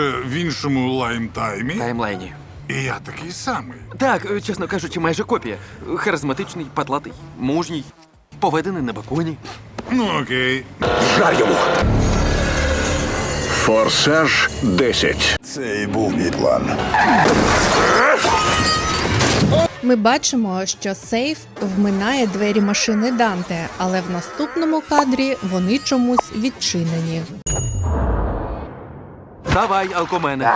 Е, В іншому лайм-таймі. Таймлайні. І я такий самий. Так, е, чесно кажучи, майже копія. Харизматичний, патлатий, мужній, поведений на беконі. Ну окей. Жар йому. Форсаж 10. Це і був мій план. Ми бачимо, що сейф вминає двері машини Данте, але в наступному кадрі вони чомусь відчинені. Давай, алкомене.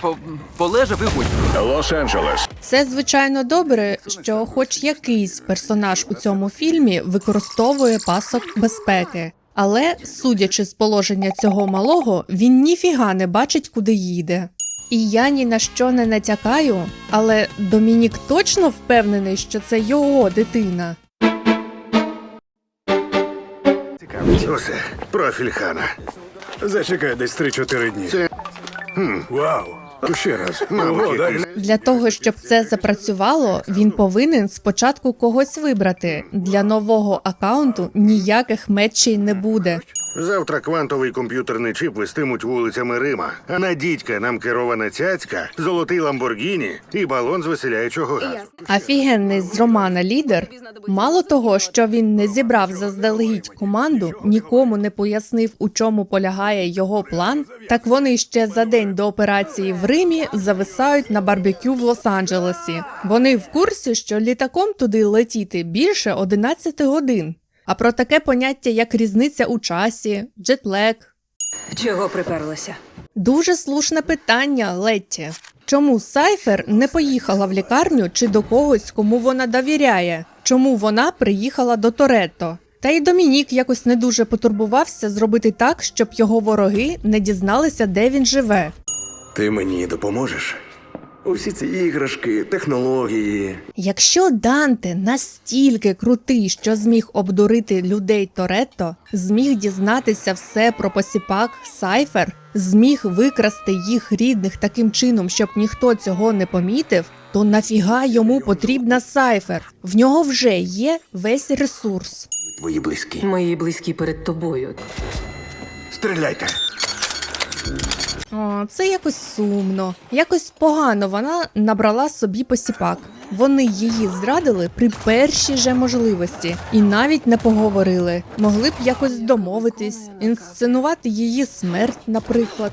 По- Полежа виходь. Лос-Анджелес. Це звичайно добре, що хоч якийсь персонаж у цьому фільмі використовує пасок безпеки. Але, судячи з положення цього малого, він ніфіга не бачить, куди їде. І я ні на що не натякаю, але Домінік точно впевнений, що це його дитина. Усе, профіль хана. Зачекай десь 3-4 дні. Це... Хм, вау. Ще раз. Ого, далі. Для того, щоб це запрацювало, він повинен спочатку когось вибрати. Для нового акаунту ніяких мечей не буде. Завтра квантовий комп'ютерний чіп вестимуть вулицями Рима, а на дідька нам керована цяцька, золотий Ламборгіні і балон з веселяючого газу. Офігенний з Романа лідер. Мало того, що він не зібрав заздалегідь команду, нікому не пояснив, у чому полягає його план. Так вони ще за день до операції в Римі зависають на барбекю в Лос-Анджелесі. Вони в курсі, що літаком туди летіти більше 11 годин. А про таке поняття, як різниця у часі, джетлек, Чого приперлася? Дуже слушне питання, Летті. Чому Сайфер не поїхала в лікарню чи до когось, кому вона довіряє? Чому вона приїхала до Торетто? Та й Домінік якось не дуже потурбувався зробити так, щоб його вороги не дізналися, де він живе. Ти мені допоможеш? Усі ці іграшки, технології. Якщо Данте настільки крутий, що зміг обдурити людей Торетто, зміг дізнатися все про посіпак Сайфер, зміг викрасти їх рідних таким чином, щоб ніхто цього не помітив, то нафіга йому потрібна Сайфер? В нього вже є весь ресурс. Твої близькі. Мої близькі перед тобою. Стріляйте. О, це якось сумно, якось погано вона набрала собі посіпак. Вони її зрадили при першій же можливості і навіть не поговорили. Могли б якось домовитись, інсценувати її смерть, наприклад.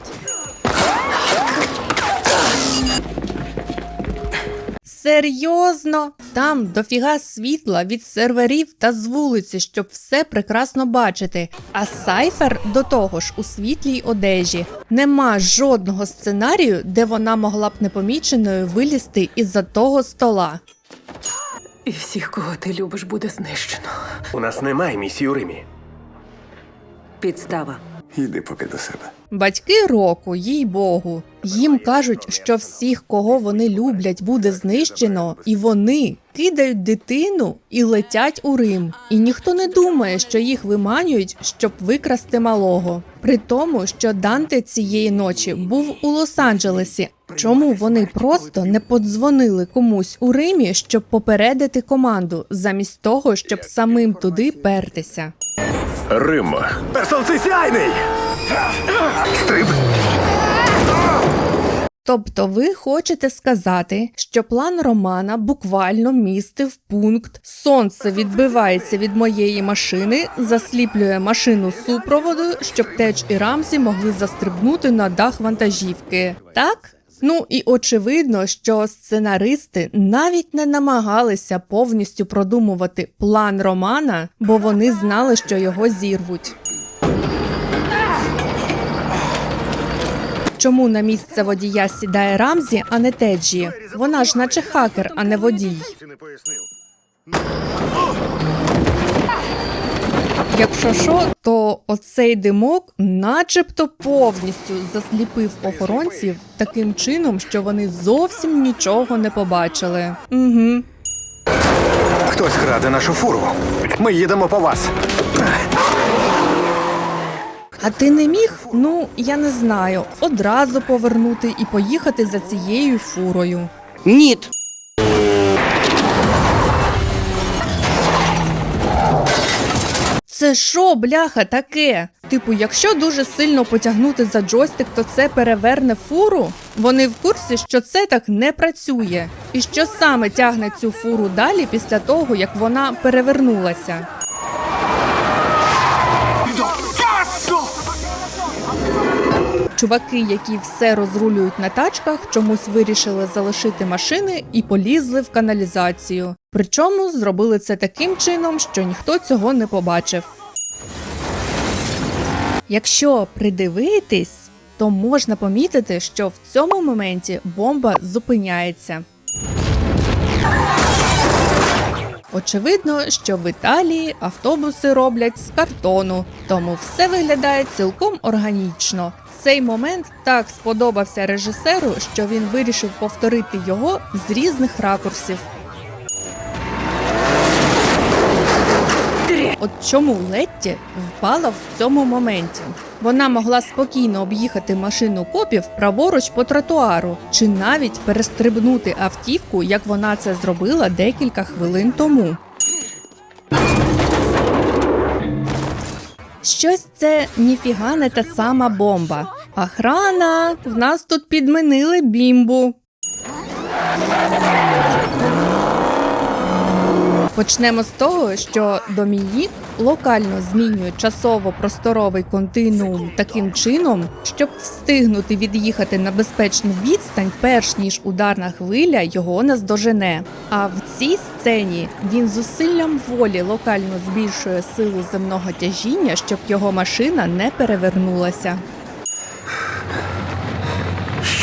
Серйозно? Там дофіга світла від серверів та з вулиці, щоб все прекрасно бачити. А Сайфер до того ж у світлій одежі. Нема жодного сценарію, де вона могла б непоміченою вилізти із-за того стола. І всіх, кого ти любиш, буде знищено. У нас немає місії у Римі. Підстава. Іди поки до себе. Батьки року, їй богу. Їм кажуть, що всіх, кого вони люблять, буде знищено, і вони кидають дитину і летять у Рим. І ніхто не думає, що їх виманюють, щоб викрасти малого. При тому, що Данте цієї ночі був у Лос-Анджелесі. Чому вони просто не подзвонили комусь у Римі, щоб попередити команду, замість того, щоб самим туди пертися? Рим. Сонце сяйний! Стриб! Тобто ви хочете сказати, що план Романа буквально містив пункт Сонце відбивається від моєї машини, засліплює машину супроводу, щоб Теч і Рамзі могли застрибнути на дах вантажівки. Так? Ну і очевидно, що сценаристи навіть не намагалися повністю продумувати план Романа, бо вони знали, що його зірвуть. Чому на місце водія сідає Рамзі, а не Теджі? Вона ж наче хакер, а не водій. Якщо що, то оцей димок начебто повністю засліпив охоронців таким чином, що вони зовсім нічого не побачили. Угу. Хтось краде нашу фуру. Ми їдемо по вас. А ти не міг? Ну, я не знаю, одразу повернути і поїхати за цією фурою. Ніт. Це що, бляха, таке? Типу, якщо дуже сильно потягнути за джойстик, то це переверне фуру? Вони в курсі, що це так не працює. І що саме тягне цю фуру далі після того, як вона перевернулася? Чуваки, які все розрулюють на тачках, чомусь вирішили залишити машини і полізли в каналізацію. Причому зробили це таким чином, що ніхто цього не побачив. Якщо придивитись, то можна помітити, що в цьому моменті бомба зупиняється. Очевидно, що в Італії автобуси роблять з картону, тому все виглядає цілком органічно. Цей момент так сподобався режисеру, що він вирішив повторити його з різних ракурсів. От чому Летті впала в цьому моменті? Вона могла спокійно об'їхати машину копів праворуч по тротуару, чи навіть перестрибнути автівку, як вона це зробила декілька хвилин тому. Щось це ніфіга не та сама бомба. Охрана, в нас тут підмінили бімбу. Почнемо з того, що Домінік локально змінює часово-просторовий континуум таким чином, щоб встигнути від'їхати на безпечну відстань, перш ніж ударна хвиля його наздожене. А в цій сцені він зусиллям волі локально збільшує силу земного тяжіння, щоб його машина не перевернулася.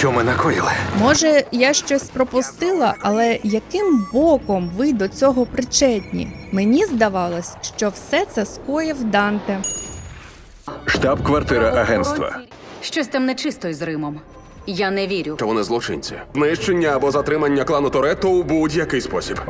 Що ми накоїли? Може, я щось пропустила, але яким боком ви до цього причетні? Мені здавалось, що все це скоїв Данте. Штаб-квартира агентства. Щось там нечисто із Римом. Я не вірю. То вони злочинці. Знищення або затримання клану Торетто у будь-який спосіб.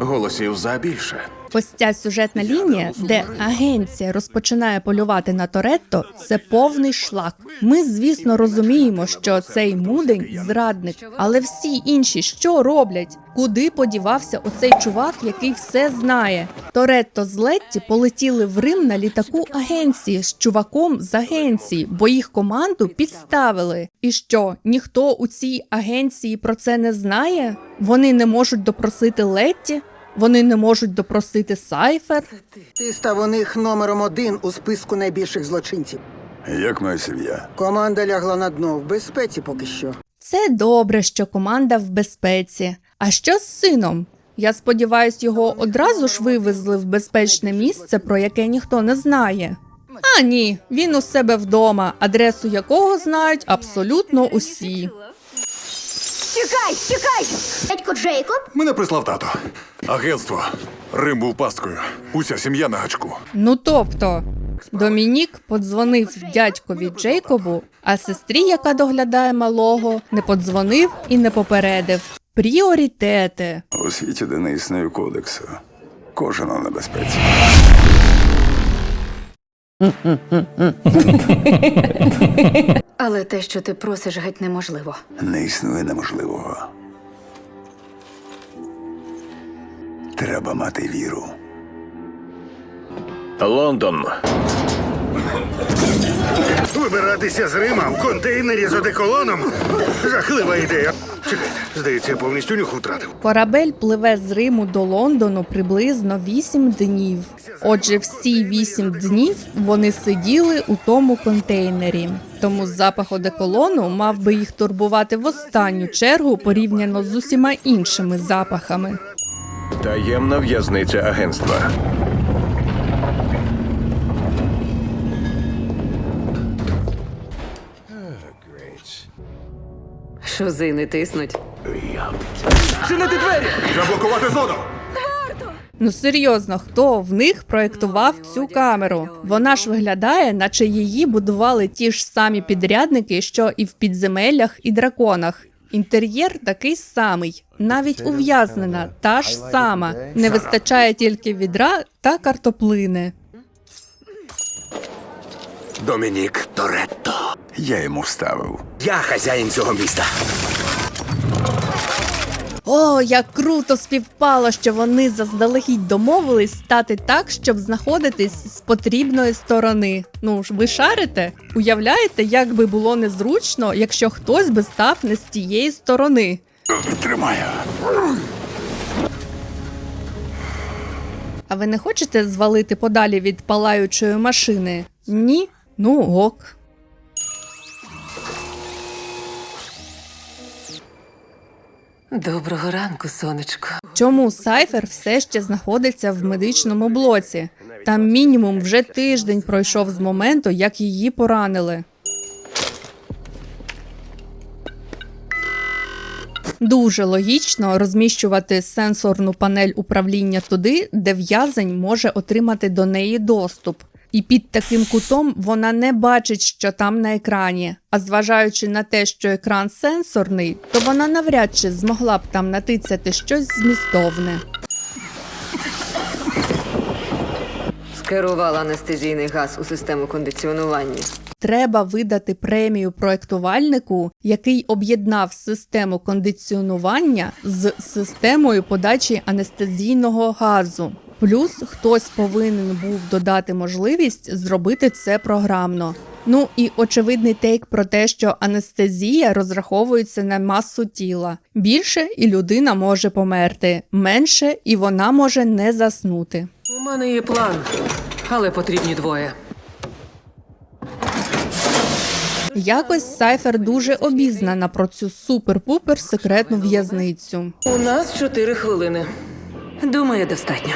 Голосів за більше. Ось ця сюжетна лінія, де агенція розпочинає полювати на Торетто, це повний шлак. Ми, звісно, розуміємо, що цей мудень зрадник, але всі інші що роблять? Куди подівався оцей чувак, який все знає? Торетто з Летті полетіли в Рим на літаку агенції з чуваком з агенції, бо їх команду підставили. І що ніхто у цій агенції про це не знає? Вони не можуть допросити Летті? Вони не можуть допросити Сайфер. Ти став у них номером один у списку найбільших злочинців. Як моя сім'я? Команда лягла на дно в безпеці поки що. Це добре, що команда в безпеці. А що з сином? Я сподіваюсь, його одразу ж вивезли в безпечне місце, про яке ніхто не знає. А ні, він у себе вдома, адресу якого знають абсолютно усі. Чекай, чекай! Дядько Джейкоб? Мене прислав тато. Агентство. Рим був пасткою. Уся сім'я на гачку. Ну тобто, Домінік подзвонив дядькові Джейкобу, а сестрі, яка доглядає малого, не подзвонив і не попередив. Пріоритети. У світі, де не існує кодексу. Кожен у небезпеці. Але те, що ти просиш, геть неможливо. Не існує неможливого. Треба мати віру. Лондон. Вибиратися з Рима в контейнері з одеколоном? Жахлива ідея. Чекайте, здається, я повністю нюх втратив. Корабель пливе з Риму до Лондону приблизно 8 днів. Отже, всі 8 днів вони сиділи у тому контейнері. Тому запах одеколону мав би їх турбувати в останню чергу порівняно з усіма іншими запахами. Таємна в'язниця агентства. Шузи не тиснуть. Чинити двері! Заблокувати зону! Ну серйозно, хто в них проєктував цю камеру? Вона ж виглядає, наче її будували ті ж самі підрядники, що і в підземеллях і драконах. Інтер'єр такий самий, навіть ув'язнена та ж сама. Не вистачає тільки відра та картоплини. Домінік Торетто. Я йому вставив. Я хазяїн цього міста. О, як круто співпало, що вони заздалегідь домовились стати так, щоб знаходитись з потрібної сторони. Ну ж, ви шарите? Уявляєте, як би було незручно, якщо хтось би став не з тієї сторони. Тримаю. А ви не хочете звалити подалі від палаючої машини? Ні? Ну ок. Доброго ранку, сонечко. Чому Сайфер все ще знаходиться в медичному блоці? Там мінімум вже тиждень пройшов з моменту, як її поранили. Дуже логічно розміщувати сенсорну панель управління туди, де в'язень може отримати до неї доступ. І під таким кутом вона не бачить, що там на екрані. А зважаючи на те, що екран сенсорний, то вона навряд чи змогла б там натицяти щось змістовне. Скерувала анестезійний газ у систему кондиціонування. Треба видати премію проектувальнику, який об'єднав систему кондиціонування з системою подачі анестезійного газу. Плюс хтось повинен був додати можливість зробити це програмно. Ну і очевидний тейк про те, що анестезія розраховується на масу тіла. Більше і людина може померти, менше і вона може не заснути. У мене є план, але потрібні двоє. Якось Сайфер дуже обізнана про цю супер-пупер секретну в'язницю. У нас чотири хвилини. Думаю, достатньо.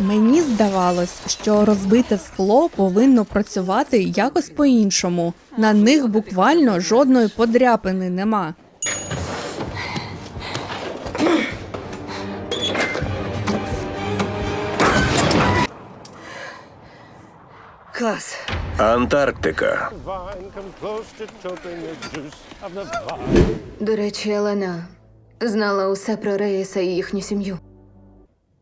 Мені здавалось, що розбите скло повинно працювати якось по-іншому. На них буквально жодної подряпини нема. Антарктика. До речі, Елена знала усе про Рейса і їхню сім'ю.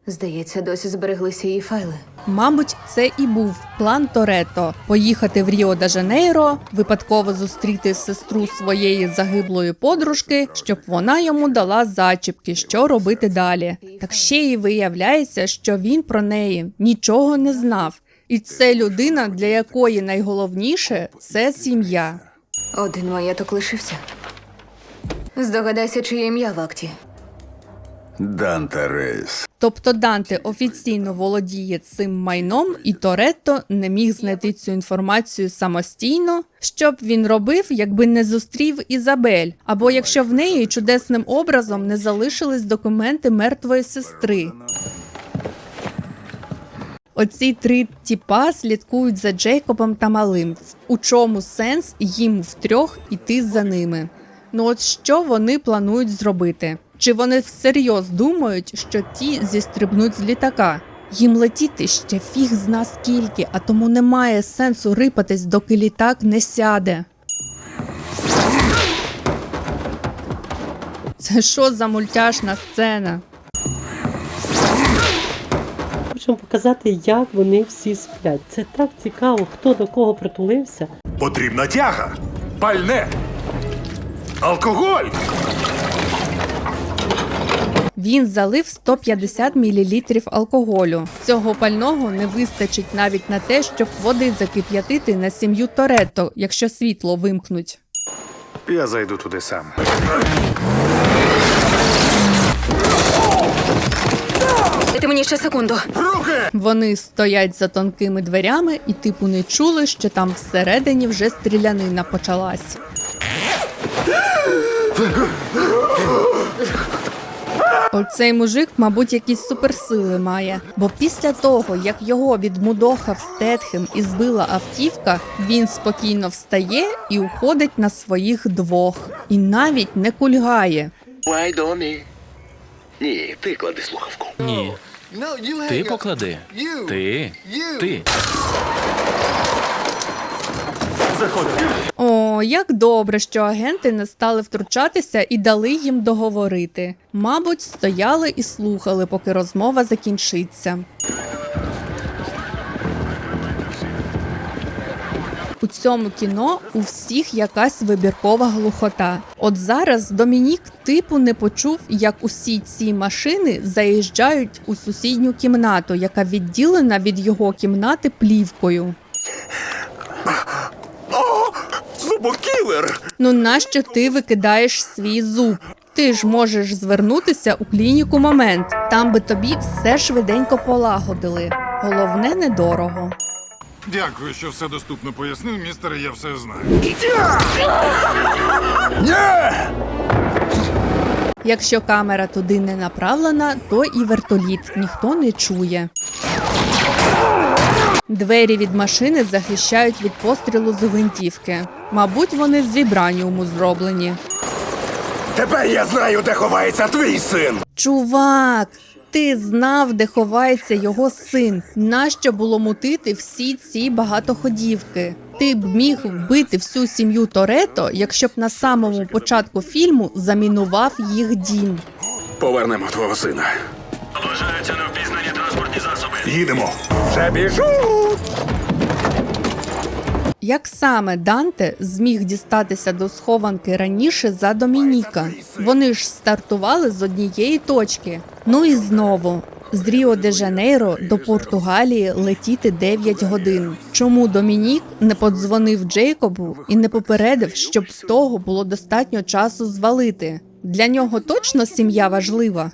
Здається, досі збереглися її файли. Мабуть, це і був план Торетто поїхати в Ріо де Жанейро, випадково зустріти сестру своєї загиблої подружки, щоб вона йому дала зачіпки, що робити далі. Так ще й виявляється, що він про неї нічого не знав. І це людина, для якої найголовніше це сім'я. Один маєток лишився. Здогадайся, чиє ім'я в акті. Данте Рейс. Тобто Данте офіційно володіє цим майном, і Торетто не міг знайти цю інформацію самостійно. Що б він робив, якби не зустрів Ізабель, або якщо в неї чудесним образом не залишились документи мертвої сестри. Оці три тіпа слідкують за Джейкобом та малим. У чому сенс їм втрьох іти за ними? Ну от що вони планують зробити? Чи вони всерйоз думають, що ті зістрибнуть з літака? Їм летіти ще фіг зна скільки, а тому немає сенсу рипатись, доки літак не сяде. Це що за мультяшна сцена? Хочемо показати, як вони всі сплять. Це так цікаво, хто до кого притулився. Потрібна тяга. Пальне. Алкоголь. Він залив 150 мл алкоголю. Цього пального не вистачить навіть на те, щоб води закип'ятити на сім'ю Торетто, якщо світло вимкнуть. Я зайду туди сам. Дайте мені ще секунду. Вони стоять за тонкими дверями і типу не чули, що там всередині вже стрілянина почалась. Оцей мужик, мабуть, якісь суперсили має. Бо після того, як його відмудохав Стетхем і збила автівка, він спокійно встає і уходить на своїх двох. І навіть не кульгає. Ні, ти клади слухавку. Ні. Ти поклади. Ти. Ти. О, як добре, що агенти не стали втручатися і дали їм договорити. Мабуть, стояли і слухали, поки розмова закінчиться. У цьому кіно у всіх якась вибіркова глухота. От зараз Домінік типу не почув, як усі ці машини заїжджають у сусідню кімнату, яка відділена від його кімнати плівкою. Зубокілер! Ну нащо ти викидаєш свій зуб? Ти ж можеш звернутися у клініку момент. Там би тобі все швиденько полагодили. Головне недорого. Дякую, що все доступно пояснив, містере, я все знаю. Якщо камера туди не направлена, то і вертоліт ніхто не чує. Двері від машини захищають від пострілу з гвинтівки. Мабуть, вони з вібраніуму зроблені. Тепер я знаю, де ховається твій син. Чувак, ти знав, де ховається його син. Нащо було мутити всі ці багатоходівки? Ти б міг вбити всю сім'ю Торетто, якщо б на самому початку фільму замінував їх дім. Повернемо твого сина. Їдемо. Вже біжу. Як саме Данте зміг дістатися до схованки раніше за Домініка? Вони ж стартували з однієї точки. Ну і знову. З Ріо де Жанейро до Португалії летіти 9 годин. Чому Домінік не подзвонив Джейкобу і не попередив, щоб в того було достатньо часу звалити? Для нього точно сім'я важлива.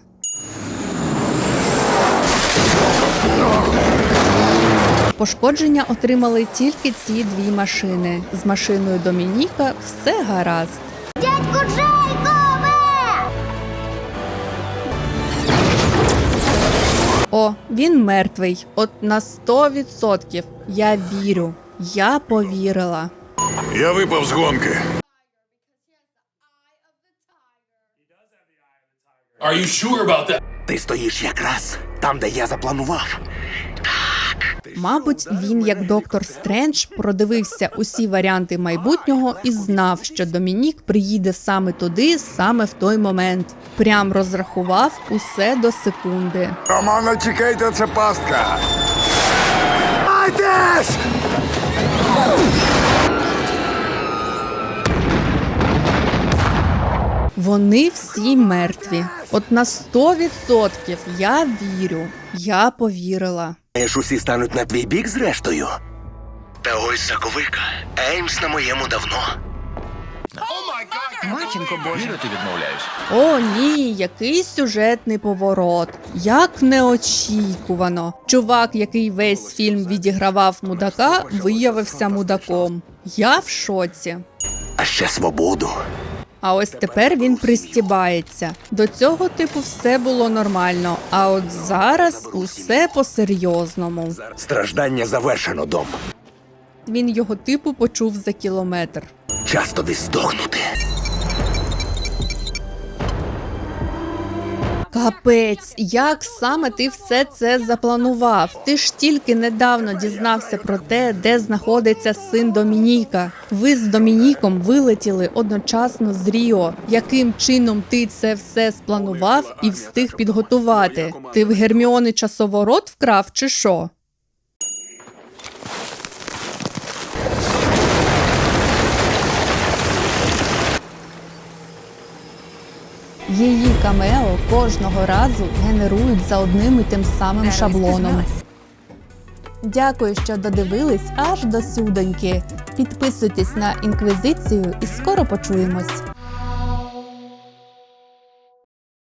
Пошкодження отримали тільки ці дві машини. З машиною Домініка все гаразд. Дядьку він мертвий. От на 100%. Я вірю. Я повірила. Я випав з гонки. Are you sure about that? Ти стоїш якраз там, де я запланував. Мабуть, він, як доктор Стрендж, продивився усі варіанти майбутнього і знав, що Домінік приїде саме туди, саме в той момент. Прям розрахував усе до секунди. Романа, чекайте, це пастка. Айтесь! Вони всі мертві. От на 100% я вірю. Я повірила. Знаєш, усі стануть на твій бік зрештою. Та ось заковика. Еймс на моєму давно. Вірити відмовляюсь. О, ні, який сюжетний поворот. Як неочікувано. Чувак, який весь фільм відігравав мудака, виявився мудаком. Я в шоці. А ще свободу. А ось тепер він пристібається. До цього типу все було нормально. А от зараз усе по-серйозному. Страждання завершено, дом. Він його типу почув за кілометр. Час туди здохнути. Капець, як саме ти все це запланував? Ти ж тільки недавно дізнався про те, де знаходиться син Домініка. Ви з Домініком вилетіли одночасно з Ріо. Яким чином ти це все спланував і встиг підготувати? Ти в Герміони часоворот вкрав чи що? Її камео кожного разу генерують за одним і тим самим шаблоном. Дякую, що додивились аж до сюдоньки. Підписуйтесь на інквізицію і скоро почуємось.